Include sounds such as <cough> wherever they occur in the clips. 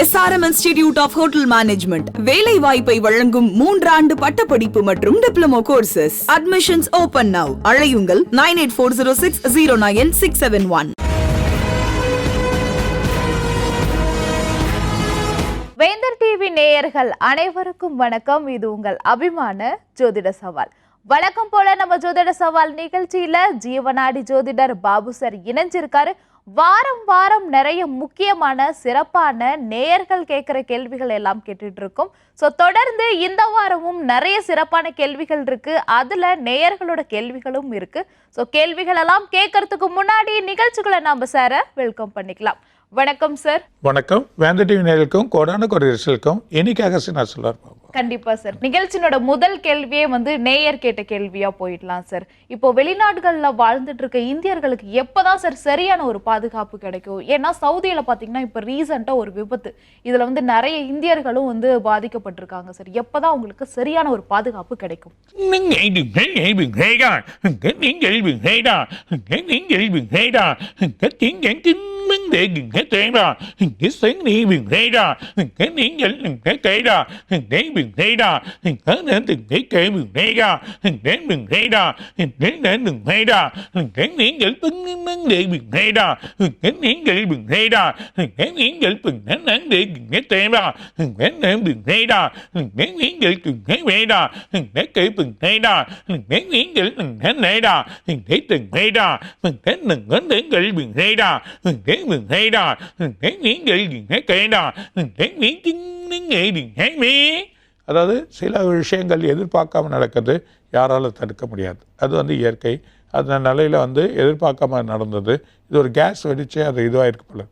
SRM Institute of Hotel Management வேலை வாய்ப்பை வழங்கும் மூன்றாண்டு பட்டப்படிப்பு மற்றும் diploma courses admissions open now அழையுங்கள் nine eight four zero six zero nine six seven one. Vendhar TV நேயர்கள் அனைவருக்கும் வணக்கம். இது உங்கள் அபிமான ஜோதிட சவால். வழக்கம் போல நம்ம ஜோதிட சவால் நிகழ்ச்சியில ஜீவனாடி ஜோதிடர் பாபு சார் இணைஞ்சிருக்காரு. வாரம் வாரம் நிறைய முக்கியமான சிறப்பான நேயர்கள் கேட்குற கேள்விகள் எல்லாம் கேட்டுட்டு இருக்கோம். ஸோ தொடர்ந்து இந்த வாரமும் நிறைய சிறப்பான கேள்விகள் இருக்கு. அதுல நேயர்களோட கேள்விகளும் இருக்கு. ஸோ கேள்விகள் எல்லாம் கேட்கறதுக்கு முன்னாடி நிகழ்ச்சிகளை நாம சார வெல்கம் பண்ணிக்கலாம். வணக்கம் சார் வணக்கம். வேந்த டிவி நேயர்களுக்கும் கோடான கொரியர்ஸுக்கும் இன்னைக்காக நான் கண்டிப்பா சார் நிகழ்ச்சியோட முதல் கேள்வியே வந்து நேயர் கேட்ட கேள்வியா போயிடலாம் சார் இப்போ வெளிநாடுகள்ல வாழ்ந்துட்டு இருக்க இந்தியர்களுக்கு எப்பதான் சார் சரியான ஒரு பாதுகாப்பு கிடைக்கும்? ஏன்னா சவுதியில பாத்தீங்கன்னா இப்ப ரீசெண்டா ஒரு விபத்து. இதுல வந்து நிறைய இந்தியர்களும் வந்து பாதிக்கப்பட்டிருக்காங்க சார் எப்பதான் அவங்களுக்கு சரியான ஒரு பாதுகாப்பு கிடைக்கும்? நீங்கள் vấn cái thế ra hình cái sáng đi bình thế ra hình cái đến dẫn hình cái thế ra hình đến bình thế ra hình cái đến từng cái kể bình thế ra hình đến bình thế ra hình đến đến đừng thế ra hình cái đến dẫn từng vấn đề bình thế ra hình cái đến dẫn bình thế ra hình cái đến dẫn từng đến đến để bình cái thế ra hình cái đến bình thế ra hình cái đến dẫn từng cái thế ra hình cái kể bình thế ra hình cái đến dẫn từng cái thế ra hình cái từng thế ra hình cái đừng đến đến cái bình thế ra hình cái thấy பின்னன் தேகிங்க தேடா நீங்கள் thấy miếng வேடா கேட்பு thấy நீங்கள் நேடா கேட்டும் thấy miếng நேடா miếng நேடா நீங்கள் thấy நீங்கள் அதாவது சில விஷயங்கள் எதிர்பார்க்காம நடக்கிறது யாராலும் தடுக்க முடியாது. அது வந்து இயற்கை. அந்த நிலையில் வந்து எதிர்பார்க்காம நடந்தது. இது ஒரு கேஸ் வெடிச்சு அது இதுவாகிருக்கு போல.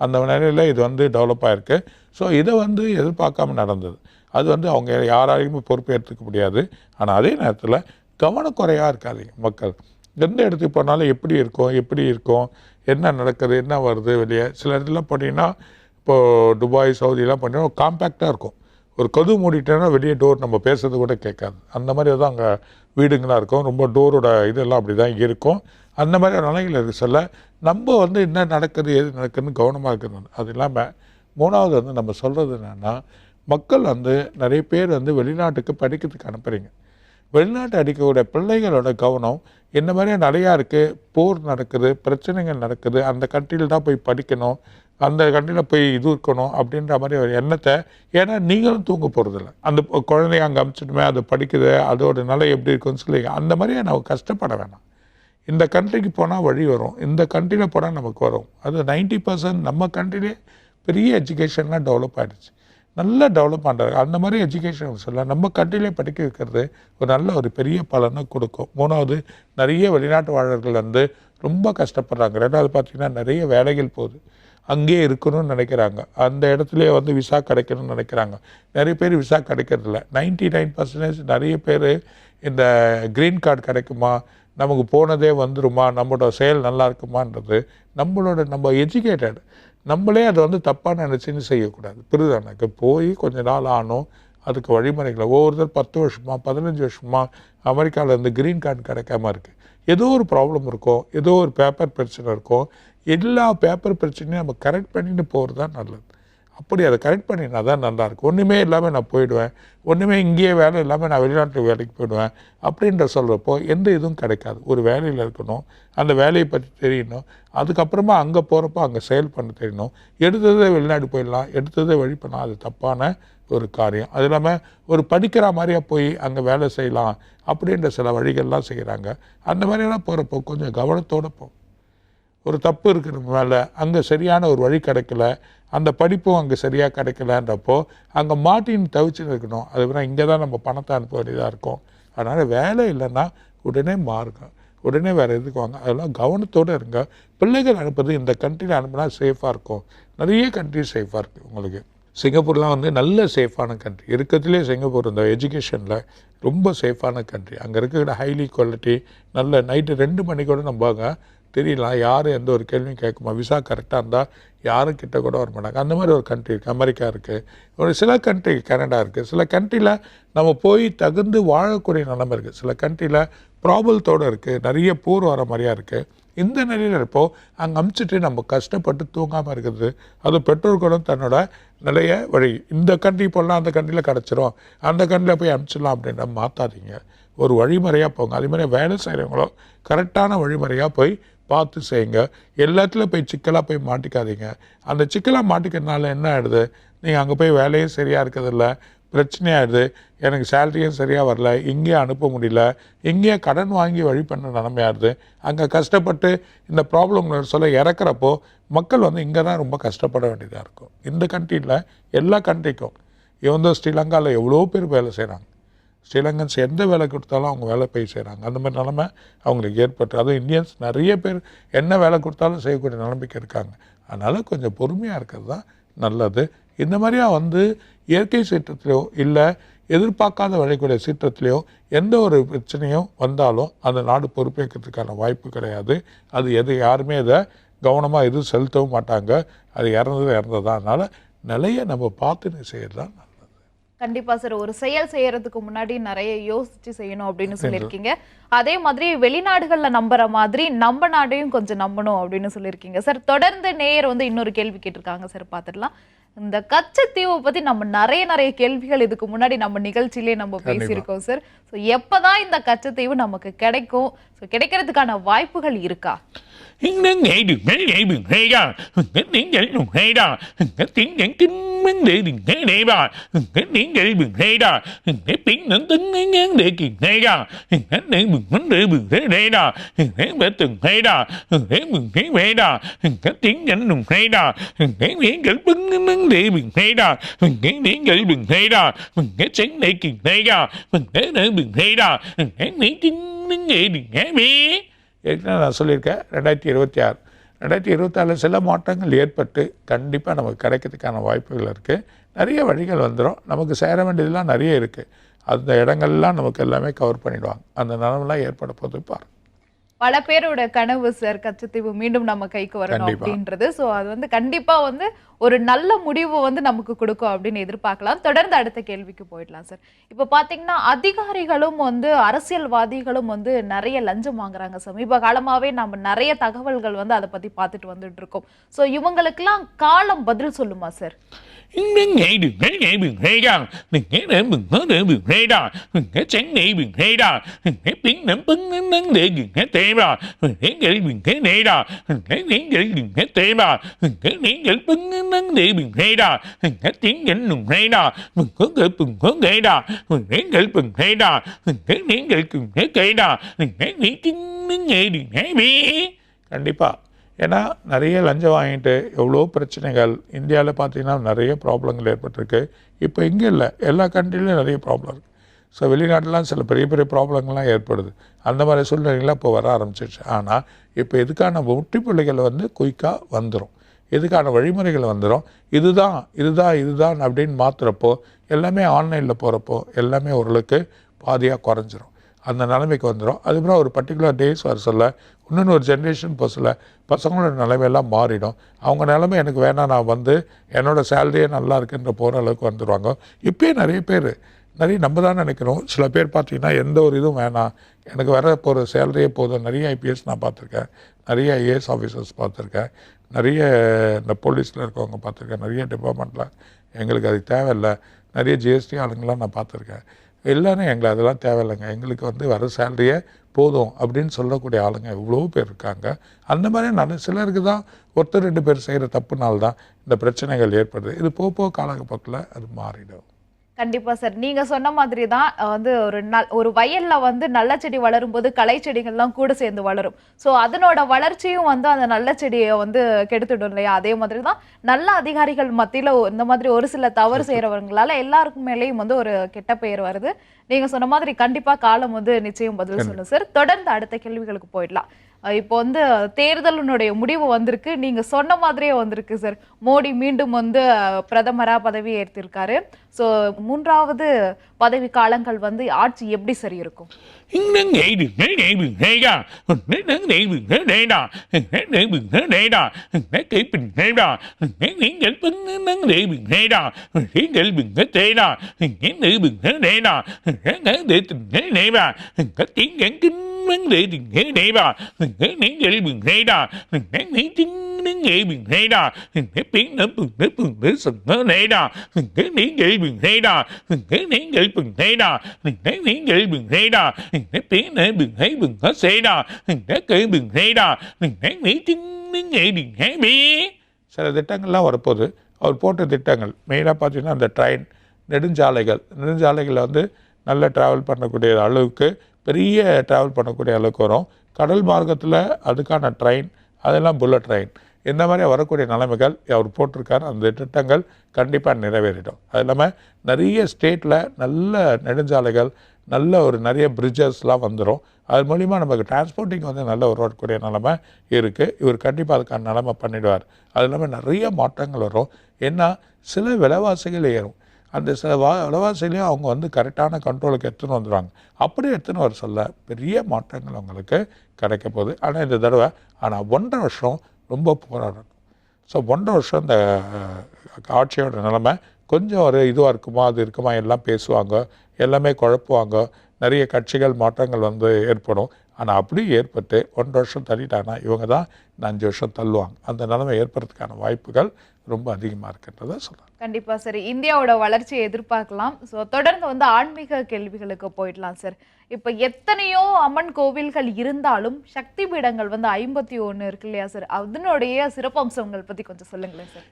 அந்த நிலையில் இது வந்து டெவலப் ஆகிருக்கு ஸோ இதை வந்து எதிர்பார்க்காம நடந்தது. அது வந்து அவங்க யாராலையுமே பொறுப்பேற்றுக்க முடியாது. ஆனால் அதே நேரத்தில் கவனக்குறையாக இருக்காதீங்க மக்கள். எந்த இடத்துக்கு போனாலும் எப்படி இருக்கும் எப்படி இருக்கும் என்ன நடக்குது என்ன வருது வெளியே? சில இடத்துல போனீங்கன்னா இப்போது துபாய் சவுதியெலாம் போனீங்கன்னா காம்பேக்டாக இருக்கும். ஒரு கது மூடிட்டேன்னா வெளியே டோர் நம்ம பேசுறது கூட கேட்காது. அந்த மாதிரி தான் அங்கே வீடுங்களாக இருக்கும். ரொம்ப டோரோட இதெல்லாம் அப்படி தான் இருக்கும். அந்த மாதிரி நிலைகள் இருக்குது சொல்ல நம்ம வந்து என்ன நடக்குது எது நடக்குதுன்னு கவனமாக இருக்கிறது அது இல்லாமல் மூணாவது வந்து நம்ம சொல்கிறது என்னென்னா மக்கள் வந்து நிறைய பேர் வந்து வெளிநாட்டுக்கு படிக்கிறதுக்கு அனுப்புகிறீங்க வெளிநாட்டு அடிக்கக்கூடிய பிள்ளைகளோட கவனம் என்ன மாதிரியே நிறையா இருக்குது போர் நடக்குது பிரச்சனைகள் நடக்குது அந்த கண்ட்ரியில் தான் போய் படிக்கணும் அந்த கண்ட்ரியில் போய் இது இருக்கணும் அப்படின்ற மாதிரி ஒரு எண்ணத்தை ஏன்னா நீங்களும் தூங்க போகிறதில்ல அந்த குழந்தைய அங்கே அமுச்சிட்டுமே அது படிக்குது அதோட நிலை எப்படி இருக்குன்னு சொல்லி அந்த மாதிரியே நம்ம கஷ்டப்பட வேணாம். இந்த கண்ட்ரிக்கு போனால் வழி வரும் இந்த கண்ட்ரியில் போனால் நமக்கு வரும். அது 90% பர்சன்ட் நம்ம கண்ட்ரிலே பெரிய எஜுகேஷன்லாம் டெவலப் ஆகிடுச்சு நல்லா டெவலப் பண்ணுறாங்க அந்த மாதிரி எஜுகேஷன் சொல்ல நம்ம கண்ட்ரிலே படிக்க வைக்கிறது ஒரு நல்ல ஒரு பெரிய பலனை கொடுக்கும். மூணாவது நிறைய வெளிநாட்டு வாழர்கள் வந்து ரொம்ப கஷ்டப்படுறாங்க. ரெண்டாவது பார்த்தீங்கன்னா நிறைய வேலைகள் போகுது. அங்கேயே இருக்கணும்னு நினைக்கிறாங்க. அந்த இடத்துலையே வந்து விசா கிடைக்கணும்னு நினைக்கிறாங்க. நிறைய பேர் விசா கிடைக்கிறதில்ல. நைன்டி நைன் பர்சன்டேஜ் நிறைய பேர் இந்த க்ரீன் கார்டு கிடைக்குமா? நமக்கு போனதே வந்துருமா? நம்மளோட செயல் நல்லா இருக்குமான்றது நம்மளோட நம்ம எஜுகேட்டட் நம்மளே அதை வந்து தப்பாக நினச்சின்னு செய்யக்கூடாது. புரியுதா போய் கொஞ்ச நாள் ஆனோம் அதுக்கு வழிமுறைகளை ஒவ்வொருத்தர் பத்து வருஷமா பதினஞ்சு வருஷமா அமெரிக்காவில் இருந்து க்ரீன் கார்டு கிடைக்காம இருக்குது ஏதோ ஒரு ப்ராப்ளம் இருக்கும் ஏதோ ஒரு பேப்பர் பிரச்சனை இருக்கும் எல்லா பேப்பர் பிரச்சனையும் நம்ம கரெக்ட் பண்ணிட்டு போகிறது தான் நல்லது. அப்படி அதை கரெக்ட் பண்ணினா தான் நல்லாயிருக்கும். ஒன்றுமே இல்லாமல் நான் போயிடுவேன். ஒன்றுமே இங்கேயே வேலை இல்லாமல் நான் வெளிநாட்டு வேலைக்கு போயிடுவேன் அப்படின்ற சொல்கிறப்போ எந்த இதுவும் கிடைக்காது. ஒரு வேலையில் இருக்கணும் அந்த வேலையை பற்றி தெரியணும் அதுக்கப்புறமா அங்கே போகிறப்போ அங்கே செயல் பண்ண தெரியணும். எடுத்ததே வெளிநாடு போயிடலாம் எடுத்ததே வழி பண்ணலாம். அது தப்பான ஒரு காரியம். அது இல்லாமல் ஒரு படிக்கிற மாதிரியாக போய் அங்கே வேலை செய்யலாம் அப்படின்ற சில வழிகள்லாம் செய்கிறாங்க அந்த மாதிரியெல்லாம் போகிறப்போ கொஞ்சம் கவனத்தோடு போகும் ஒரு தப்பு இருக்கிற மேலே. அங்கே சரியான ஒரு வழி கிடைக்கல. அந்த படிப்பும் அங்கே சரியாக கிடைக்கலன்றப்போ அங்கே மாட்டின்னு தவிச்சுன்னு இருக்கணும் அது வேணால் இங்கே தான் நம்ம பணத்தை அனுப்ப வேண்டியதாக இருக்கும். அதனால் வேலை இல்லைன்னா உடனே மாறுங்க. உடனே வேறு எதுக்கு வாங்க? அதெல்லாம் கவனத்தோடு இருங்க. பிள்ளைகள் அனுப்புறது இந்த கண்ட்ரியில் அனுப்புனா சேஃபாக இருக்கும். நிறைய கண்ட்ரி சேஃபாக இருக்குது உங்களுக்கு. சிங்கப்பூர்லாம் வந்து நல்ல சேஃபான கண்ட்ரி இருக்கிறதுலே சிங்கப்பூர் இந்த எஜுகேஷனில் ரொம்ப சேஃபான கண்ட்ரி அங்கே இருக்கிற ஹைலி குவாலிட்டி நல்ல நைட்டு ரெண்டு மணிக்கூட நம்ம அங்கே தெரியலாம் யாரும் எந்த ஒரு கேள்வியும் கேட்குமா? விசா கரெக்டாக இருந்தால் யாரும் கிட்ட கூட வர மாட்டாங்க. அந்த மாதிரி ஒரு கண்ட்ரி இருக்குது அமெரிக்கா இருக்குது ஒரு சில கண்ட்ரி கனடா இருக்குது சில கண்ட்ரியில் நம்ம போய் தகுந்து வாழக்கூடிய நிலைமை இருக்குது சில கண்ட்ரியில் ப்ராபலத்தோடு இருக்குது நிறைய போர் வர மாதிரியா இருக்குது இந்த நிலையில் இருப்போ அங்கே அமுச்சிட்டு நம்ம கஷ்டப்பட்டு தூங்காமல் இருக்கிறது அது பெற்றோர்களும் தன்னோட நிலைய வழி இந்த கண்ட்ரி போடலாம் அந்த கண்ட்ரியில் கிடச்சிரும். அந்த கண்ட்ரியில் போய் அமுச்சிடலாம் அப்படின்ற மாற்றாதீங்க ஒரு வழிமுறையாக போங்க. அதே மாதிரி வேலை செய்கிறவங்களும் கரெக்டான வழிமுறையாக போய் பார்த்து செய்யுங்க. எல்லாத்துலேயும் போய் சிக்கலாக போய் மாட்டிக்காதீங்க. அந்த சிக்கலாக மாட்டிக்கிறதுனால என்ன ஆயிடுது? நீங்கள் அங்கே போய் வேலையும் சரியாக இருக்கிறதில்ல. பிரச்சனையாகிடுது எனக்கு சேலரியும் சரியாக வரல. இங்கேயும் அனுப்ப முடியல. இங்கேயே கடன் வாங்கி வழி பண்ண நிலமையாடுது அங்கே கஷ்டப்பட்டு இந்த ப்ராப்ளம் சொல்ல இறக்குறப்போ மக்கள் வந்து இங்கே தான் ரொம்ப கஷ்டப்பட வேண்டியதாக இருக்கும். இந்த கண்ட்ரியில் எல்லா கண்ட்ரிக்கும் இவன் ஸ்ரீலங்காவில் எவ்வளோ பேர் வேலை செய்கிறாங்க ஸ்ரீலங்கன்ஸ் எந்த வேலை கொடுத்தாலும் அவங்க வேலை போய் செய்கிறாங்க அந்த மாதிரி நிலமை அவங்களுக்கு ஏற்பட்டு அதுவும் இந்தியன்ஸ் நிறைய பேர் என்ன வேலை கொடுத்தாலும் செய்யக்கூடிய நிலைமைக்கு இருக்காங்க. அதனால் கொஞ்சம் பொறுமையாக இருக்கிறது தான் நல்லது. இந்த மாதிரியா வந்து இயற்கை சீற்றத்திலையோ இல்லை எதிர்பார்க்காத விளையக்கூடிய சீற்றத்திலையோ எந்த ஒரு பிரச்சனையும் வந்தாலும் அந்த நாடு பொறுப்பேற்கிறதுக்கான வாய்ப்பு கிடையாது. அது எது யாருமே இதை கவனமாக எதுவும் செலுத்தவும் மாட்டாங்க. அது இறந்தது இறந்தது அதனால் நிலையை நம்ம பார்த்து செய்கிறது தான் கண்டிப்பா சார் ஒரு செயல் செய்யறதுக்கு முன்னாடி நிறைய யோசிச்சு செய்யணும் அப்படின்னு சொல்லியிருக்கீங்க. அதே மாதிரி வெளிநாடுகள்ல நம்புற மாதிரி நம்ம நாட்டையும் கொஞ்சம் நம்பணும் அப்படின்னு சொல்லியிருக்கீங்க. சார் தொடர்ந்து நேயர் வந்து இன்னொரு கேள்வி கேட்டிருக்காங்க சார் பார்த்துடலாம் இந்த கச்சத்தீவை பத்தி நம்ம நிறைய நிறைய கேள்விகள் இதுக்கு முன்னாடி நம்ம நிகழ்ச்சியிலே நம்ம பேசியிருக்கோம் சார். ஸோ எப்பதான் இந்த கச்சத்தீவு நமக்கு கிடைக்கும்? ஸோ கிடைக்கிறதுக்கான வாய்ப்புகள் இருக்கா? 能爱的爱爱不爱呀，爱点点不爱呀，爱点点跟 vấn đề đừng thế này bà cái tiếng cái bừng thế đó cái tiếng nắng tính nắng nắng để kỳ thế đó cái tiếng bừng vấn đề bừng thế này đó cái bể từng thế đó cái bừng thế về đó cái tiếng nhánh đừng thế đó cái tiếng cái bưng nắng để bừng thế đó cái tiếng cái bừng thế đó cái tránh để kỳ thế đó cái để bừng thế đó cái tiếng nắng để đừng thế biết ஏற்கனவே நான் சொல்லியிருக்கேன் ரெண்டாயிரத்தி இருபத்தி ஆறு. ரெண்டாயிரத்தி இருபத்தாறில் சில மாற்றங்கள் ஏற்பட்டு கண்டிப்பாக நமக்கு கிடைக்கிறதுக்கான வாய்ப்புகள் இருக்குது நிறைய வழிகள் வந்துடும் நமக்கு சேர வேண்டியதெல்லாம் நிறைய இருக்குது அந்த இடங்கள்லாம் நமக்கு எல்லாமே கவர் பண்ணிடுவாங்க. அந்த நிலமெல்லாம் ஏற்பட போது பாரு. பல பேரோட கனவு சார் கச்சத்தீவு மீண்டும் நம்ம கைக்கு வரணும். அப்படின்றது. ஸோ அது வந்து கண்டிப்பா வந்து ஒரு நல்ல முடிவு வந்து நமக்கு கொடுக்கும் அப்படின்னு எதிர்பார்க்கலாம் தொடர்ந்து அடுத்த கேள்விக்கு போயிடலாம் சார் இப்போ பாத்தீங்கன்னா அதிகாரிகளும் வந்து அரசியல்வாதிகளும் வந்து நிறைய லஞ்சம் வாங்குறாங்க சமீப காலமாவே நம்ம நிறைய தகவல்கள் வந்து அதை பத்தி பார்த்துட்டு வந்துட்டு இருக்கோம் ஸோ இவங்களுக்கெல்லாம் காலம் பதில் சொல்லுமா சார் நீங்கள் nghệ 能力 பெங்கேடா நீங்கள் நுழைடா நீங்கள் பெங்கேடா நீங்கள் பெங்கேடா நீங்கள் நீங்கள் கேடா நீங்கள் நீங்கள் கண்டிப்பாக ஏன்னா நிறைய லஞ்சம் வாங்கிட்டு எவ்வளோ பிரச்சனைகள் இந்தியாவில் பார்த்தீங்கன்னா நிறைய ப்ராப்ளங்கள் ஏற்பட்டிருக்கு இப்போ இங்கே இல்லை எல்லா கண்ட்ரிலையும் நிறைய ப்ராப்ளம் இருக்குது ஸோ வெளிநாட்டிலாம் சில பெரிய பெரிய ப்ராப்ளங்கள்லாம் ஏற்படுது அந்த மாதிரி சூழ்நிலைகள்லாம் இப்போ வர ஆரம்பிச்சிருச்சு ஆனால் இப்போ இதுக்கான முற்றுப்புள்ளிகள் வந்து குயிக்காக வந்துடும் இதுக்கான வழிமுறைகள் வந்துடும் இதுதான் இதுதான் இதுதான் அப்படின்னு மாற்றுறப்போ எல்லாமே ஆன்லைனில் போகிறப்போ எல்லாமே ஓரளவுக்கு பாதியாக குறைஞ்சிரும். அந்த நிலைமைக்கு வந்துடும் அதுக்கப்புறம் ஒரு பர்டிகுலர் டேஸ் வர சொல்ல இன்னொன்று ஒரு ஜென்ரேஷன் போக சொல்ல பசங்களோட நிலைமையெல்லாம் மாறிடும். அவங்க நிலைமை எனக்கு வேணாம் நான் வந்து என்னோடய சேலரியே நல்லா இருக்குன்ற போகிற அளவுக்கு வந்துடுவாங்க இப்போயே நிறைய பேர் நிறைய நம்ம தான் நினைக்கிறோம். சில பேர் பார்த்தீங்கன்னா எந்த ஒரு இதுவும் வேணாம். எனக்கு வர போகிற சேலரியே போதும். நிறைய ஐபிஎஸ் நான் பார்த்துருக்கேன். நிறைய ஐஏஎஸ் ஆஃபீஸர்ஸ் பார்த்துருக்கேன். நிறைய இந்த போலீஸில் இருக்கவங்க பார்த்துருக்கேன். நிறைய டிபார்ட்மெண்ட்டில் எங்களுக்கு அது தேவையில்லை. நிறைய ஜிஎஸ்டி ஆளுங்களாம் நான் பார்த்துருக்கேன். எல்லாரும் எங்களை அதெல்லாம் தேவையில்லைங்க. எங்களுக்கு வந்து வர சேலரியே போதும் அப்படின்னு சொல்லக்கூடிய ஆளுங்க இவ்வளோ பேர் இருக்காங்க. அந்த மாதிரி நல்ல சிலருக்கு தான் ஒருத்தர் ரெண்டு பேர் செய்கிற தப்புனால்தான் இந்த பிரச்சனைகள் ஏற்படுது. இது போக போக காலப்போக்கில் அது மாறிடும். கண்டிப்பா சார். நீங்க சொன்ன மாதிரி தான் வந்து ஒரு நல் ஒரு வயல்ல வந்து நல்ல செடி வளரும் போது களை செடிகள்லாம் கூட சேர்ந்து வளரும். ஸோ அதனோட வளர்ச்சியும் வந்து அந்த நல்ல செடியை வந்து கெடுத்துடும் இல்லையா? அதே மாதிரி தான் நல்ல அதிகாரிகள் மத்தியில இந்த மாதிரி ஒரு சில தவறு செய்யறவங்களால எல்லாருக்கும் மேலேயும் வந்து ஒரு கெட்ட பெயர் வருது. நீங்க சொன்ன மாதிரி கண்டிப்பா காலம் வந்து நிச்சயம் பதில் சொல்லும் சார். தொடர்ந்து அடுத்த கேள்விகளுக்கு போயிடலாம். இப்போ வந்து தேர்தலினுடைய முடிவு வந்திருக்கு நீங்கள் சொன்ன மாதிரியே வந்திருக்கு சார் மோடி மீண்டும் வந்து அஹ், பிரதமரா பதவி ஏற்றிருக்காரு ஸோ மூன்றாவது பதவி காலங்கள் வந்து ஆட்சி எப்படி சரி இருக்கும் நீங்கள் nghệ được mấy nghệ bình hay ra nâng nâng nghệ bình thế này ra nâng nghệ bình thế này ra nâng nghệ bình thế ra nâng nghệ nghệ bình nâng nghệ bình thế ra nâng nghệ bình thế thế ra nâng nghệ nghệ bình thế này ra nâng nghệ nghệ tình thế này ra nâng tiếng nghệ kinh vấn đề thì nghe đây bà nghe nghe cái bình hay đó nghe nghe tiếng nghe nghe bình hay đó nghe tiếng nó bình nó bình nó sừng nó này đó nghe nghe cái bình hay đó nghe nghe cái bình hay đó nghe nghe cái bình hay đó nghe tiếng nó bình hay bình nó xe đó nghe cái bình hay đó nghe nghe tiếng nghe nghe bình hay bi சில திட்டங்கள்லாம் வரப்போகுது அவர் போட்ட திட்டங்கள் மெயினாக பார்த்தீங்கன்னா அந்த train நெடுஞ்சாலைகள் நெடுஞ்சாலைகளில் வந்து நல்ல ட்ராவல் பண்ணக்கூடிய அளவுக்கு பெரிய ட்ராவல் பண்ணக்கூடிய அளவுக்கு வரும். கடல் மார்க்கத்தில் அதுக்கான ட்ரெயின் அதெல்லாம் புல்லட் ட்ரெயின் இந்த மாதிரி வரக்கூடிய நிலைமைகள் அவர் போட்டிருக்கார். அந்த திட்டங்கள் கண்டிப்பாக நிறைவேறிடும். அது இல்லாமல் நிறைய ஸ்டேட்டில் நல்ல நெடுஞ்சாலைகள் நல்ல ஒரு நிறைய பிரிட்ஜஸ்லாம் வந்துடும் அது மூலிமா நமக்கு டிரான்ஸ்போர்ட்டிங் வந்து நல்ல உருவாக்கக்கூடிய வரக்கூடிய நிலமை இருக்குது இவர் கண்டிப்பாக அதுக்கான நிலமை பண்ணிடுவார். அது இல்லாமல் நிறைய மாற்றங்கள் வரும். ஏன்னா சில விலைவாசிகள் ஏறும். அந்த சில வா விலைவாசிகளையும் அவங்க வந்து கரெக்டான கண்ட்ரோலுக்கு எடுத்துன்னு வந்துடுவாங்க அப்படி எடுத்துன்னு வர சொல்ல பெரிய மாற்றங்கள் அவங்களுக்கு கிடைக்க போகுது. ஆனால் இந்த தடவை ஆனால் ஒன்றரை வருஷம் ரொம்ப போராடணும் ஸோ ஒன்றரை வருஷம் இந்த ஆட்சியோட நிலைமை கொஞ்சம் ஒரு இதுவாக இருக்குமா அது இருக்குமா எல்லாம் பேசுவாங்க. எல்லாமே குழப்புவாங்க. நிறைய கட்சிகள் மாற்றங்கள் வந்து ஏற்படும். ஆனால் அப்படி ஏற்பட்டு ஒன்றரை வருஷம் தள்ளிட்டாங்கன்னா இவங்க தான் இந்த அஞ்சு வருஷம் தள்ளுவாங்க. அந்த நிலைமை ஏற்படுறதுக்கான வாய்ப்புகள் ரொம்ப அதிகமாக இருக்குன்றதை சொல்கிறேன் கண்டிப்பா சார் இந்தியாவோட வளர்ச்சியை எதிர்பார்க்கலாம். ஸோ தொடர்ந்து வந்து ஆன்மீக கேள்விகளுக்கு போயிடலாம் சார் இப்போ எத்தனையோ அம்மன் கோவில்கள் இருந்தாலும் சக்தி பீடங்கள் வந்து ஐம்பத்தி ஒன்று இருக்கு இல்லையா சார் அதனுடைய சிறப்பம்சங்கள் பத்தி கொஞ்சம் சொல்லுங்களேன் sir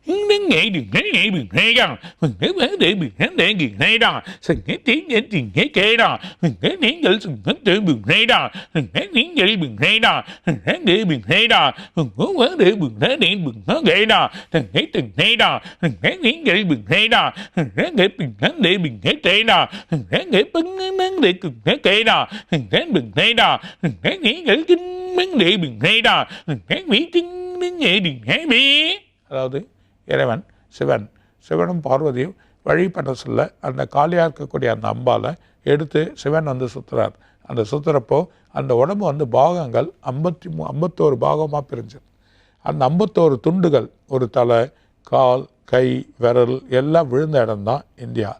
nghe <laughs> nghe được nghe nghe bình hay đó nghe vấn đề bình hay để gì hay đó sừng nghe tiếng nghe tiếng nghe kê đó nghe tiếng nghe sừng nghe tiếng bình hay đó nghe tiếng nghe bình hay đó nghe nghe bình hay đó có vấn đề bình hay để bình nó ghê đó nghe từng hay đó nghe tiếng nghe bình hay đó nghe nghe bình hay để bình hay tê đó nghe nghe bưng nắng để cực nghe kê đó nghe bình hay đó nghe nghe nghe kinh vấn đề bình hay đó nghe mỹ tiếng nghe bình hay bi அதாவது இறைவன் சிவன் சிவனும் பார்வதியும் வழி பண்ண சொல்ல அந்த காலியாக இருக்கக்கூடிய அந்த அம்பாலை எடுத்து சிவன் வந்து சுற்றுறார் அந்த சுற்றுறப்போ அந்த உடம்பு வந்து பாகங்கள் ஐம்பத்தி மூ ஐம்பத்தோரு பாகமாக பிரிஞ்சது. அந்த ஐம்பத்தோரு துண்டுகள் ஒரு தலை கால் கை விரல் எல்லாம் விழுந்த இடம்தான் இந்தியா.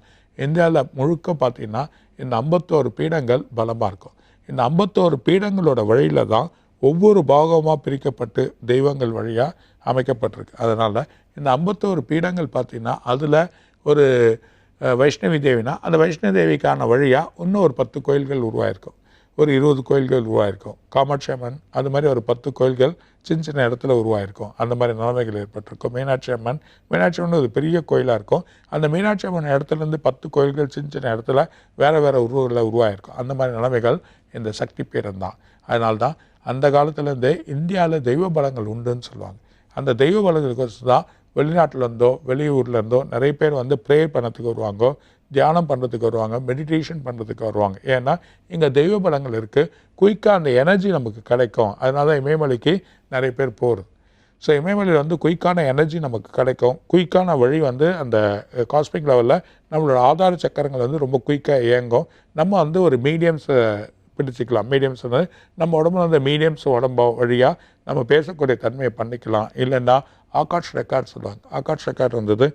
இந்தியாவில் முழுக்க பார்த்தீங்கன்னா இந்த ஐம்பத்தோரு பீடங்கள் பலமாக இருக்கும். இந்த ஐம்பத்தோரு பீடங்களோட வழியில் தான் ஒவ்வொரு பாகமாக பிரிக்கப்பட்டு தெய்வங்கள் வழியாக அமைக்கப்பட்டிருக்கு. அதனால் இந்த ஐம்பத்தோரு பீடங்கள் பார்த்தீங்கன்னா அதில் ஒரு வைஷ்ணவி தேவினா அந்த வைஷ்ணவி தேவிக்கான வழியாக இன்னும் ஒரு பத்து கோயில்கள் உருவாயிருக்கும். ஒரு இருபது கோயில்கள் உருவாயிருக்கும். காமாட்சி அம்மன் அது மாதிரி ஒரு பத்து கோயில்கள் சின்ன சின்ன இடத்துல உருவாயிருக்கும். அந்த மாதிரி நிலைமைகள் ஏற்பட்டிருக்கும். மீனாட்சி அம்மன் மீனாட்சி அம்மன் ஒரு பெரிய கோயிலாக இருக்கும். அந்த மீனாட்சி அம்மன் இடத்துலேருந்து பத்து கோயில்கள் சின்ன சின்ன இடத்துல வேறு வேறு உருவங்களில் உருவாயிருக்கும். அந்த மாதிரி நிலைமைகள் இந்த சக்தி பீடம் தான். அதனால்தான் அந்த காலத்துலேருந்தே இந்தியாவில் தெய்வ பலங்கள் உண்டுன்னு சொல்லுவாங்க. அந்த தெய்வ பலங்களுக்கு தான் வெளிநாட்டிலேருந்தோ வெளியூர்லேருந்தோ நிறைய பேர் வந்து ப்ரேயர் பண்ணத்துக்கு வருவாங்க தியானம் பண்ணுறதுக்கு வருவாங்க மெடிடேஷன் பண்ணுறதுக்கு வருவாங்க. ஏன்னா இங்கே தெய்வ பலங்கள் இருக்குது குயிக்காக அந்த எனர்ஜி நமக்கு கிடைக்கும். அதனால தான் இமயமலைக்கு நிறைய பேர் போகிறது ஸோ இமயமலையில் வந்து குயிக்கான எனர்ஜி நமக்கு கிடைக்கும். குயிக்கான வழி வந்து அந்த காஸ்மிக் லெவலில் நம்மளோட ஆதார சக்கரங்கள் வந்து ரொம்ப குயிக்காக இயங்கும். நம்ம வந்து ஒரு மீடியம்ஸை பிடிச்சிக்கலாம். மீடியம்ஸ் வந்து நம்ம உடம்புல அந்த மீடியம்ஸ் உடம்பு வழியாக நம்ம பேசக்கூடிய தன்மையை பண்ணிக்கலாம். இல்லைன்னா ஆகாஷ் ரெக்கார்ட் சொல்லுவாங்க. ஆகாஷ் ரெக்கார்ட் வந்தது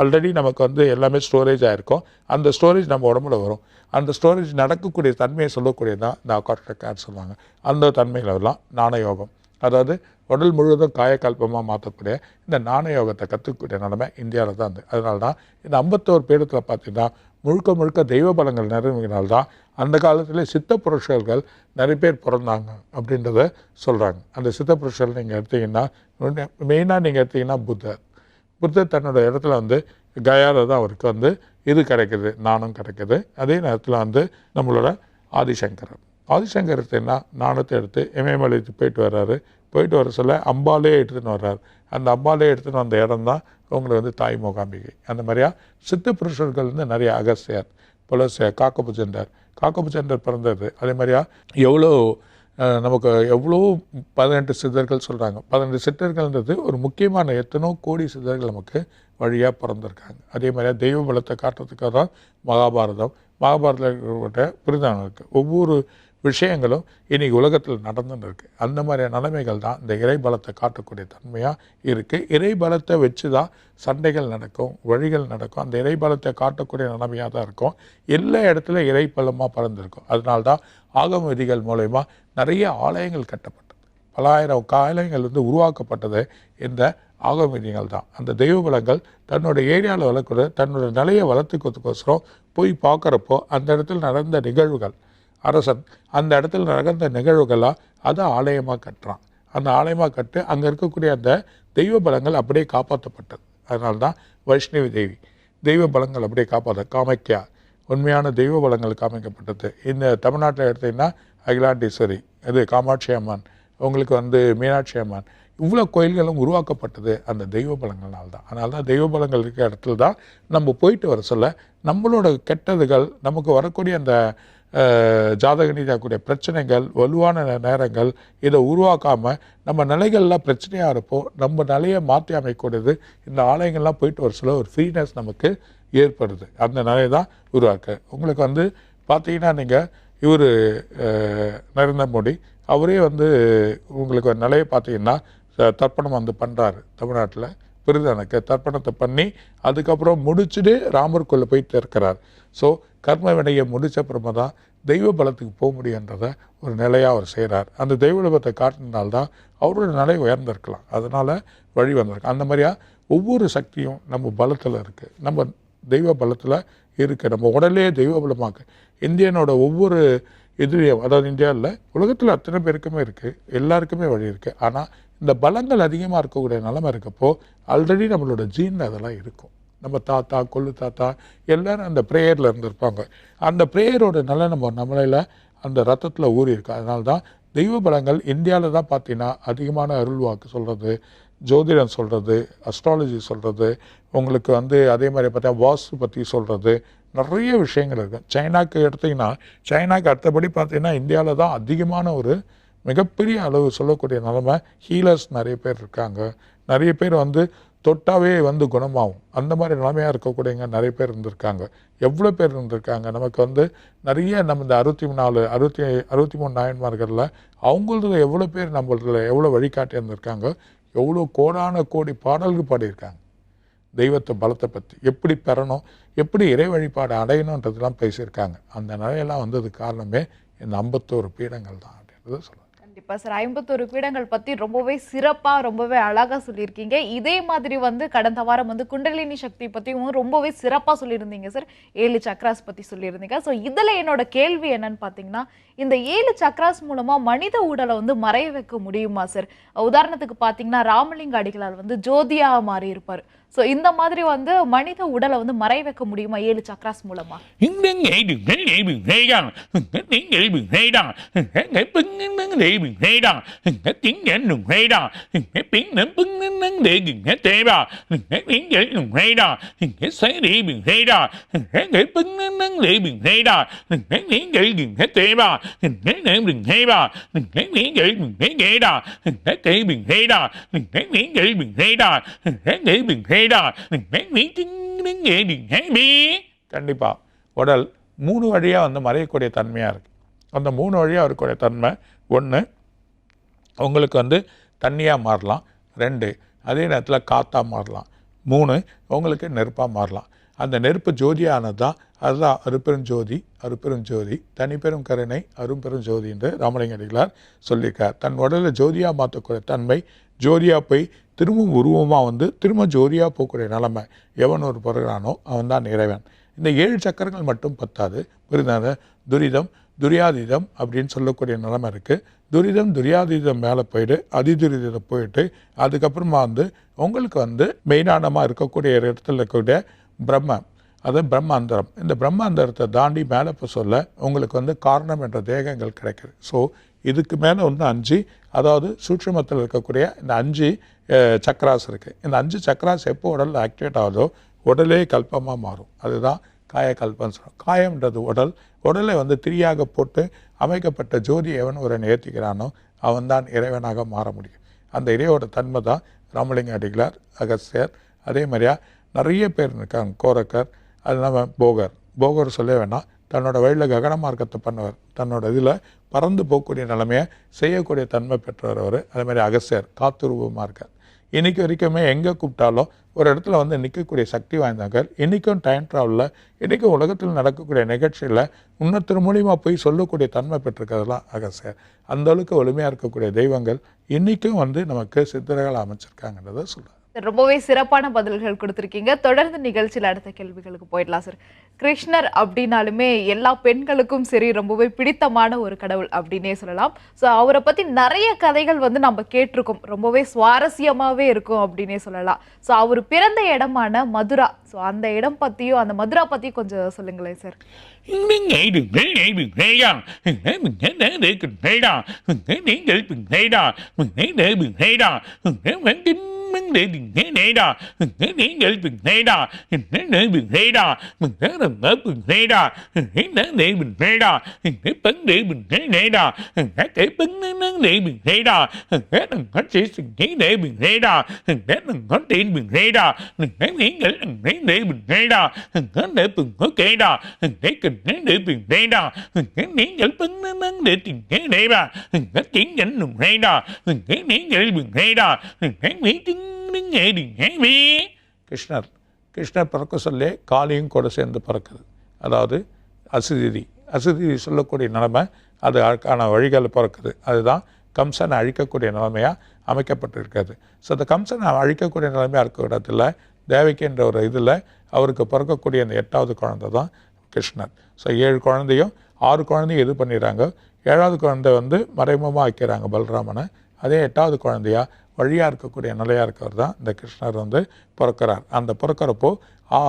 ஆல்ரெடி நமக்கு வந்து எல்லாமே ஸ்டோரேஜ் ஆகிருக்கும் அந்த ஸ்டோரேஜ் நம்ம உடம்புல வரும். அந்த ஸ்டோரேஜ் நடக்கக்கூடிய தன்மையை சொல்லக்கூடியது தான் இந்த ஆகாஷ் சொல்லுவாங்க. அந்த தன்மையில் எல்லாம் நாணயோகம். அதாவது உடல் முழுவதும் காயக்கல்பமாக மாற்றக்கூடிய இந்த நாணயோகத்தை கற்றுக்கக்கூடிய நிலைமை இந்தியாவில் தான் இருந்தது அதனால தான் இந்த ஐம்பத்தோரு பேரத்தில் பார்த்தீங்கன்னா முழுக்க முழுக்க தெய்வ பலங்கள் நிறைவினால் தான் அந்த காலத்தில் சித்த புருஷர்கள் நிறைய பேர் பிறந்தாங்க அப்படின்றத சொல்கிறாங்க அந்த சித்த புருஷர்கள் நீங்கள் எடுத்தீங்கன்னா மெயினாக நீங்கள் எடுத்தீங்கன்னா புத்தர் புத்தர் தன்னோட இடத்துல வந்து கயாவில் தான் அவருக்கு வந்து இது கிடைக்குது நாணம் கிடைக்குது. அதே நேரத்தில் வந்து நம்மளோட ஆதிசங்கரர். ஆதிசங்கர் எடுத்தீங்கன்னா நாணத்தை எடுத்து இமயமலைக்கு போயிட்டு வர்றாரு. போயிட்டு வர சொல்ல அம்பாலே எடுத்துன்னு வர்றாரு. அந்த அம்பாலே எடுத்துன்னு வந்த இடம் தான் உங்களுக்கு வந்து தாய் மூகாம்பிகை. அந்த மாதிரியா? சித்த புருஷர்கள் வந்து நிறைய அகஸ்தியர் புலசிய காக்கப்பு காக்கபுச்சண்டர் பிறந்தது. அதே மாதிரியா? எவ்வளோ நமக்கு எவ்வளோ பதினெட்டு சித்தர்கள் சொல்கிறாங்க பதினெட்டு சித்தர்கள்ன்றது ஒரு முக்கியமான எத்தனோ கோடி சித்தர்கள் நமக்கு வழியாக பிறந்திருக்காங்க. அதே மாதிரியா தெய்வ பலத்தை காட்டுறதுக்காக தான் மகாபாரதம். மகாபாரதத்தில் புரிதானம் இருக்குது ஒவ்வொரு விஷயங்களும் இன்றைக்கி உலகத்தில் நடந்துன்னு இருக்குது அந்த மாதிரி நிலைமைகள் தான் இந்த இறை பலத்தை காட்டக்கூடிய தன்மையாக இருக்குது இறை பலத்தை வச்சு தான் சண்டைகள் நடக்கும் வழிகள் நடக்கும். அந்த இறை பலத்தை காட்டக்கூடிய நிலைமையாக தான் இருக்கும். எல்லா இடத்துல இறை பலமாக பறந்துருக்கும். அதனால தான் ஆகம விதிகள் மூலயமா நிறைய ஆலயங்கள் கட்டப்பட்டது. பலாயிரம் ஆலயங்கள் வந்து உருவாக்கப்பட்டது இந்த ஆகம் விதிகள் தான். அந்த தெய்வ பலங்கள் தன்னோட ஏரியாவில் வளர்க்குற தன்னோட நிலையை வளர்த்துக்கிறதுக்கோசரம் போய் பார்க்குறப்போ அந்த இடத்துல நடந்த நிகழ்வுகள் அரசன் அந்த இடத்துல நடந்த நிகழ்வுகளாக அதை ஆலயமாக கட்டுறான். அந்த ஆலயமாக கட்டு அங்கே இருக்கக்கூடிய அந்த தெய்வ பலங்கள் அப்படியே காப்பாற்றப்பட்டது. அதனால தான் வைஷ்ணவி தேவி தெய்வ பலங்கள் அப்படியே காப்பாற்ற காமைக்கியா உண்மையான தெய்வ பலங்கள் காமிக்கப்பட்டது. இந்த தமிழ்நாட்டில் எடுத்தீங்கன்னா அகிலாண்டீஸ்வரி இது காமாட்சி அம்மன் உங்களுக்கு வந்து மீனாட்சி அம்மன் இவ்வளோ கோயில்களும் உருவாக்கப்பட்டது அந்த தெய்வ பலங்கள்னால தான். அதனால தான் தெய்வ பலங்கள் இருக்கிற இடத்துல தான் நம்ம போயிட்டு வர சொல்ல நம்மளோட கெட்டதுகள் நமக்கு வரக்கூடிய அந்த ஜாதக ரீதியாகக்கூடிய பிரச்சனைகள் வலுவான நே- நேரங்கள் இதை உருவாக்காமல் நம்ம நிலைகள்லாம் பிரச்சனையாக இருப்போம். நம்ம நிலையை மாற்றி அமைக்கூடியது இந்த ஆலயங்கள்லாம் போயிட்டு வர சில ஒரு ஃப்ரீனஸ் நமக்கு ஏற்படுது. அந்த நிலையை தான் உருவாக்கு. உங்களுக்கு வந்து பார்த்தீங்கன்னா நீங்கள் இவர் நரேந்திர மோடி அவரே வந்து உங்களுக்கு ஒரு நிலையை பார்த்தீங்கன்னா தர்ப்பணம் வந்து பண்ணுறாரு தமிழ்நாட்டில். பிரிதனுக்கு தர்ப்பணத்தை பண்ணி அதுக்கப்புறம் முடிச்சுட்டு ராமருக்குள்ளே போய் திறக்கிறார் ஸோ கர்ம வினையை முடித்த அப்புறமா தான் தெய்வ பலத்துக்கு போக முடியுன்றதை ஒரு நிலையாக அவர் செய்கிறார் அந்த தெய்வ பலத்தை காட்டினால்தான் அவரோட நிலை உயர்ந்திருக்கலாம். அதனால் வழி வந்திருக்கு. அந்த மாதிரியா ஒவ்வொரு சக்தியும் நம்ம பலத்தில் இருக்குது நம்ம தெய்வ பலத்தில் இருக்குது நம்ம உடலே தெய்வ பலமாக்கு. இந்தியனோட ஒவ்வொரு இதுலேயும் அதாவது இந்தியாவில் உலகத்தில் அத்தனை பேருக்குமே இருக்குது எல்லாருக்குமே வழி இருக்குது ஆனால் இந்த பலங்கள் அதிகமாக இருக்கக்கூடிய நிலமை இருக்கப்போ ஆல்ரெடி நம்மளோட ஜீனில் அதெல்லாம் இருக்கும். நம்ம தாத்தா கொள்ளு தாத்தா எல்லோரும் அந்த ப்ரேயரில் இருந்திருப்பாங்க. அந்த ப்ரேயரோட நிலை நம்ம நம்மளையில் அந்த ரத்தத்தில் ஊறி இருக்கு. அதனால தான் தெய்வ பலங்கள் இந்தியாவில் தான் பார்த்தீங்கன்னா அதிகமான அருள்வாக்கு சொல்கிறது ஜோதிடம் சொல்கிறது அஸ்ட்ராலஜி சொல்கிறது உங்களுக்கு வந்து அதே மாதிரி பார்த்தா வாஸ்து பற்றி சொல்கிறது நிறைய விஷயங்கள் இருக்குது சைனாக்கு எடுத்திங்கன்னா சைனாக்கு அடுத்தபடி பார்த்தீங்கன்னா இந்தியாவில் தான் அதிகமான ஒரு மிகப்பெரிய அளவு சொல்லக்கூடிய நிலைமை ஹீலர்ஸ் நிறைய பேர் இருக்காங்க. நிறைய பேர் வந்து தொட்டாவே வந்து குணமாகும். அந்த மாதிரி நிலைமையாக இருக்கக்கூடியவங்க நிறைய பேர் இருந்திருக்காங்க. எவ்வளோ பேர் இருந்திருக்காங்க? நமக்கு வந்து நிறைய நம்ம இந்த அறுபத்தி நாலு அறுபத்தி அறுபத்தி மூணு நாயன்மார்களில் அவங்களதுல எவ்வளோ பேர் நம்மளதுல எவ்வளோ வழிகாட்டி இருந்திருக்காங்க? எவ்வளோ கோடான கோடி பாடல்கள் பாடியிருக்காங்க. தெய்வத்தை பலத்தை பற்றி எப்படி பெறணும்? எப்படி இறை வழிபாடு அடையணுன்றதுலாம் பேசியிருக்காங்க. அந்த நிலையெல்லாம் வந்ததுக்கு காரணமே இந்த ஐம்பத்தோரு பீடங்கள் தான் அப்படின்றத சொல்லலாம் கண்டிப்பாக சார் ஐம்பத்தொரு பீடங்கள் பற்றி ரொம்பவே சிறப்பாக ரொம்பவே அழகாக சொல்லியிருக்கீங்க. இதே மாதிரி வந்து கடந்த வாரம் வந்து குண்டலினி சக்தி பற்றியும் ரொம்பவே சிறப்பாக சொல்லியிருந்தீங்க சார். ஏழு சக்ராஸ் பற்றி சொல்லியிருந்தீங்க. ஸோ இதில் என்னோட கேள்வி என்னன்னு பார்த்தீங்கன்னா இந்த ஏழு சக்ராஸ் மூலமா மனித உடலை வந்து மறைய வைக்க முடியுமா சார் உதாரணத்துக்கு பாத்தீங்கன்னா ராமலிங்க அடிகளார் வந்து ஜோதியா மாறி இருப்பார் ஸோ இந்த மாதிரி வந்து மனித உடலை வந்து மறைய வைக்க முடியுமா ஏழு சக்ராஸ் மூலமா தேவா இந்த நெய்டு நெய்டு thấy nghĩ đà. நெய்டு thấy kỹ நெய்தான் thấy đà. நெய்டு thấy நெய்டு நெய்தான் சரி thấy đà. நெய்டு thấy nghĩ தேவா thấy đà. நீங்கள் thấy தேவி chính நீங்கள் நெய்டா நெய்டு thấy நெய்டு கண்டிப்பாக உடல் மூணு வழியாக வந்து மறையக்கூடிய தன்மையாக இருக்குது அந்த மூணு வழியாக இருக்கக்கூடிய தன்மை ஒன்று உங்களுக்கு வந்து தண்ணியாக மாறலாம். ரெண்டு அதே நேரத்தில் காற்றாக மாறலாம். மூணு உங்களுக்கு நெருப்பாக மாறலாம். அந்த நெருப்பு ஜோதியானது தான் அதுதான் அருப்பெரும் ஜோதி அருப்பெரும் ஜோதி தனிப்பெரும் கருணை அரும்பெரும் ஜோதி என்று ராமலிங்கடிகளார் சொல்லியிருக்கார். தன் உடலை ஜோதியாக மாற்றக்கூடிய தன்மை ஜோதியாக போய் திரும்பவும் உருவமாக வந்து திரும்ப ஜோதியாக போகக்கூடிய நிலைமை எவன் ஒரு பிறகுறானோ அவன் தான் இறைவன். இந்த ஏழு சக்கரங்கள் மட்டும் பத்தாது. புரிந்தாத? துரிதம் துரியாதீதம் அப்படின்னு சொல்லக்கூடிய நிலைமை இருக்குது துரிதம் துரியாதீதம் மேலே போயிட்டு அதிதுரிதத்தை போயிட்டு அதுக்கப்புறமா வந்து உங்களுக்கு வந்து மெயினானமாக இருக்கக்கூடிய இடத்துல இருக்கக்கூடிய பிரம்ம. அது பிரம்மாந்தரம். இந்த பிரம்மாந்தரத்தை தாண்டி மேலே இப்போ சொல்ல உங்களுக்கு வந்து காரணம் என்ற தேகங்கள் கிடைக்குது. ஸோ இதுக்கு மேலே வந்து அஞ்சு அதாவது சூட்சமத்தில் இருக்கக்கூடிய இந்த அஞ்சு சக்கராஸ் இருக்குது இந்த அஞ்சு சக்கராஸ் எப்போ உடலில் ஆக்டிவேட் ஆகுதோ உடலே கல்பமாக மாறும். அதுதான் காயக்கல்பம் சொல்கிறோம் காயம்ன்றது உடல். உடலை வந்து திரியாக போட்டு அமைக்கப்பட்ட ஜோதி எவன் ஒரு ஏற்றிக்கிறானோ அவன்தான் இறைவனாக மாற முடியும். அந்த இறையோட தன்மை தான் ராமலிங்க அடிகளார் அகஸ்தியர் அதே மாதிரியா நிறைய பேர் இருக்காங்க கோரக்கர் அது இல்லாமல் போகர். போகர் சொல்ல வேணாம் தன்னோட வழியில் ககன மார்க்கத்தை பண்ணவர். தன்னோட இதில் பறந்து போகக்கூடிய நிலைமையை செய்யக்கூடிய தன்மை பெற்றவர் அவர். அதே அகசியர் காத்துருவமாக இருக்கார் இன்றைக்கி வரைக்குமே எங்கே கூப்பிட்டாலும் ஒரு இடத்துல வந்து நிற்கக்கூடிய சக்தி வாய்ந்தவங்க இன்றைக்கும் டைம் ட்ராவலில் இன்றைக்கும் உலகத்தில் நடக்கக்கூடிய நிகழ்ச்சியில் இன்னொருத்தர் மூலியமாக போய் சொல்லக்கூடிய தன்மை பெற்றிருக்கிறதுலாம் அகசியர் அந்த அளவுக்கு வலிமையாக இருக்கக்கூடிய தெய்வங்கள் இன்றைக்கும் வந்து நமக்கு சித்தர்கள் அமைச்சிருக்காங்கன்றதை சொல்கிறார் ரொம்பவே சிறப்பான பதில்கள் கொடுத்துருக்கீங்க. தொடர்ந்து நிகழ்ச்சியில் அடுத்த கேள்விகளுக்கு போயிடலாம் சார். கிருஷ்ணர் அப்படின்னாலுமே எல்லா பெண்களுக்கும் சரி ரொம்பவே பிடித்தமான ஒரு கடவுள் அப்படின்னே சொல்லலாம். ஸோ அவரை பற்றி நிறைய கதைகள் வந்து நம்ம கேட்டிருக்கோம். ரொம்பவே சுவாரஸ்யமாகவே இருக்கும் அப்படின்னே சொல்லலாம். ஸோ அவர் பிறந்த இடமான மதுரா. ஸோ அந்த இடம் பற்றியும் அந்த மதுரா பற்றி கொஞ்சம் சொல்லுங்களேன் சார். <laughs> நீங்கள் vấn đề đừng thế này đó đừng thế này để bình thế đó đừng thế này bình thế đó mình thế là mở bình thế đó đừng thế này để bình thế đó đừng thế vấn đề bình thế này đó đừng thế để vấn đề vấn đề bình thế đó đừng thế đừng có chỉ sự thế để bình thế đó đừng thế đừng có tiền bình thế đó đừng thế nghĩ để đừng thế để bình thế đó đừng thế để bình có kể đó đừng thế cần thế để bình thế đó đừng thế nghĩ để vấn đề vấn đề tiền thế này mà đừng thế chuyển dẫn đừng thế đó đừng thế nghĩ để bình thế đó đừng thế nghĩ chứng கிருஷ்ணர் கிருஷ்ணர் பிறக்க சொல்லே காளியும் கூட சேர்ந்து பிறக்குது. அதாவது அசுதிதி அசுதிதி சொல்லக்கூடிய நிலைமை அது அதுக்கான வழிகளை பிறக்குது. அதுதான் கம்சனை அழிக்கக்கூடிய நிலைமையாக அமைக்கப்பட்டிருக்கிறது. ஸோ அந்த கம்சனை அழிக்கக்கூடிய நிலைமையாக இருக்க இடத்துல தேவகின்ற ஒரு இதில் அவருக்கு பிறக்கக்கூடிய அந்த எட்டாவது குழந்தை தான் கிருஷ்ணர். ஸோ ஏழு குழந்தையும் ஆறு குழந்தையும் இது பண்ணிடுறாங்க? ஏழாவது குழந்தை வந்து மறைமுகமாக ஆக்கிறாங்க பலராமனை. அதே எட்டாவது குழந்தையா வழியாக இருக்கக்கூடிய நிலையாக இருக்கிறவர் தான் இந்த கிருஷ்ணர் வந்து பிறக்கிறார். அந்த பிறக்கிறப்போ ஆ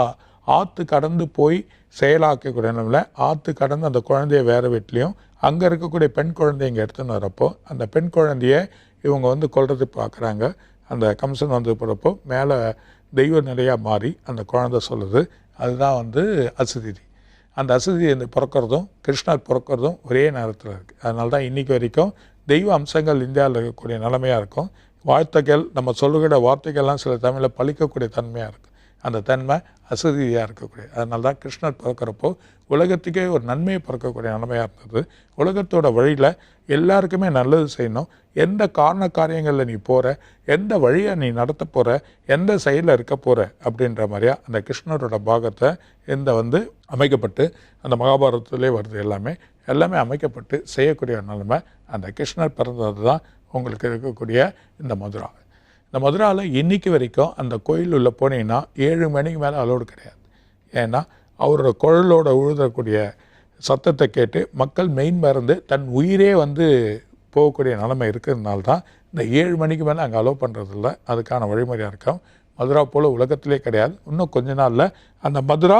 ஆற்று கடந்து போய் செயலாக்கக்கூடிய நிலையில் ஆற்று கடந்து அந்த குழந்தைய வேறு வீட்லேயும் அங்கே இருக்கக்கூடிய பெண் குழந்தைய இங்கே எடுத்துன்னு வரப்போ அந்த பெண் குழந்தைய இவங்க வந்து கொல்றது பார்க்குறாங்க அந்த கம்சன் வந்து போகிறப்போ மேலே தெய்வ நிலையாக மாறி அந்த குழந்தை சொல்லுது. அதுதான் வந்து அசதி அந்த அசதி இந்த பிறக்கிறதும் கிருஷ்ணர் பிறக்கிறதும் ஒரே நேரத்தில் இருக்குது அதனால தான் இன்றைக்கி வரைக்கும் தெய்வ அம்சங்கள் இந்தியாவில் இருக்கக்கூடிய நிலைமையாக இருக்கும். வார்த்தைகள் நம்ம சொல்லுகிற வார்த்தைகள்லாம் சில தமிழில் பழிக்கக்கூடிய தன்மையாக இருக்குது அந்த தன்மை அசதியாக இருக்கக்கூடிய அதனால தான் கிருஷ்ணர் பிறக்கிறப்போ உலகத்துக்கே ஒரு நன்மையை பிறக்கக்கூடிய நிலைமையாக இருந்தது. உலகத்தோட வழியில் எல்லாருக்குமே நல்லது செய்யணும். எந்த காரண காரியங்களில் நீ போகிற எந்த வழியை நீ நடத்த போகிற எந்த செயலில் இருக்க போகிற அப்படின்ற மாதிரியா அந்த கிருஷ்ணரோட பாகத்தை இந்த வந்து அமைக்கப்பட்டு அந்த மகாபாரதத்திலே வருது எல்லாமே. எல்லாமே அமைக்கப்பட்டு செய்யக்கூடிய நிலைமை அந்த கிருஷ்ணர் பிறந்தது தான் உங்களுக்கு இருக்கக்கூடிய இந்த மதுரா. இந்த மதுராவில் இன்னைக்கு வரைக்கும் அந்த கோயில் உள்ள போனீங்கன்னா ஏழு மணிக்கு மேலே அலோடு கிடையாது. ஏன்னா அவரோட குழலோட உழுதக்கூடிய சத்தத்தை கேட்டு மக்கள் மெயின் மறந்து தன் உயிரே வந்து போகக்கூடிய நிலைமை இருக்கிறதுனால தான் இந்த ஏழு மணிக்கு மேலே அங்கே அலோவ் பண்ணுறதில்ல அதுக்கான வழிமுறையாக இருக்கும். மதுரா போல் உலகத்திலே கிடையாது. இன்னும் கொஞ்ச நாளில் அந்த மதுரா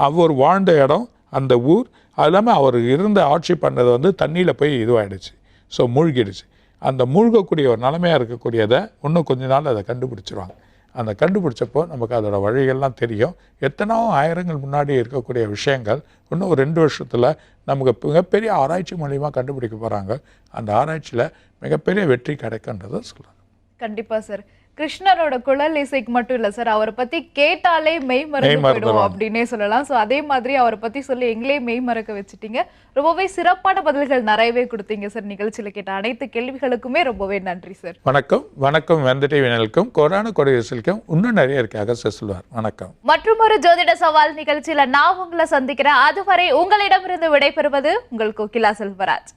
அவர் வாழ்ந்த இடம் அந்த ஊர் அது இல்லாமல் அவர் இருந்த ஆட்சி பண்ணது வந்து தண்ணியில் போய் இதுவாகிடுச்சு ஸோ மூழ்கிடுச்சு. அந்த மூழ்கக்கூடிய ஒரு நிலைமையாக இருக்கக்கூடியதை இன்னும் கொஞ்ச நாள் அதை கண்டுபிடிச்சிருவாங்க. அந்த கண்டுபிடிச்சப்போ நமக்கு அதோடய வழிகள்லாம் தெரியும். எத்தனோ ஆயிரங்கள் முன்னாடி இருக்கக்கூடிய விஷயங்கள் இன்னும் ஒரு ரெண்டு வருஷத்தில் நமக்கு மிகப்பெரிய ஆராய்ச்சி மூலியமாக கண்டுபிடிக்க போகிறாங்க அந்த ஆராய்ச்சியில் மிகப்பெரிய வெற்றி கிடைக்குன்றதை சொல்கிறாங்க கண்டிப்பாக சார். கிருஷ்ணரோட குழல் இசைக்கு மட்டும் இல்ல சார். அவரை பத்தி கேட்டாலே மெய் மறந்து மறந்துடுவாங்க. அப்படின்னே சொல்லலாம். சோ அதே மாதிரி அவரை பத்தி சொல்லி எங்களே மெய் மறக்க வச்சுட்டீங்க. ரொம்பவே சிறப்பான பதில்கள் நிறையவே கொடுத்தீங்க சார். நிகழ்ச்சியில கேட்ட அனைத்து கேள்விகளுக்குமே ரொம்பவே நன்றி சார். வணக்கம். வணக்கம் வெந்தட்டி வினலுக்கும் கொரோனா கொடையசிலுக்கும் இன்னும் நிறைய இருக்கு அகஸ்ட சொல்வார் வணக்கம். மற்றும் ஒரு ஜோதிட சவால் நிகழ்ச்சியில நான் உங்களை சந்திக்கிறேன். அதுவரை உங்களிடமிருந்து விடைபெறுவது உங்கள் கோகிலா செல்வராஜ்.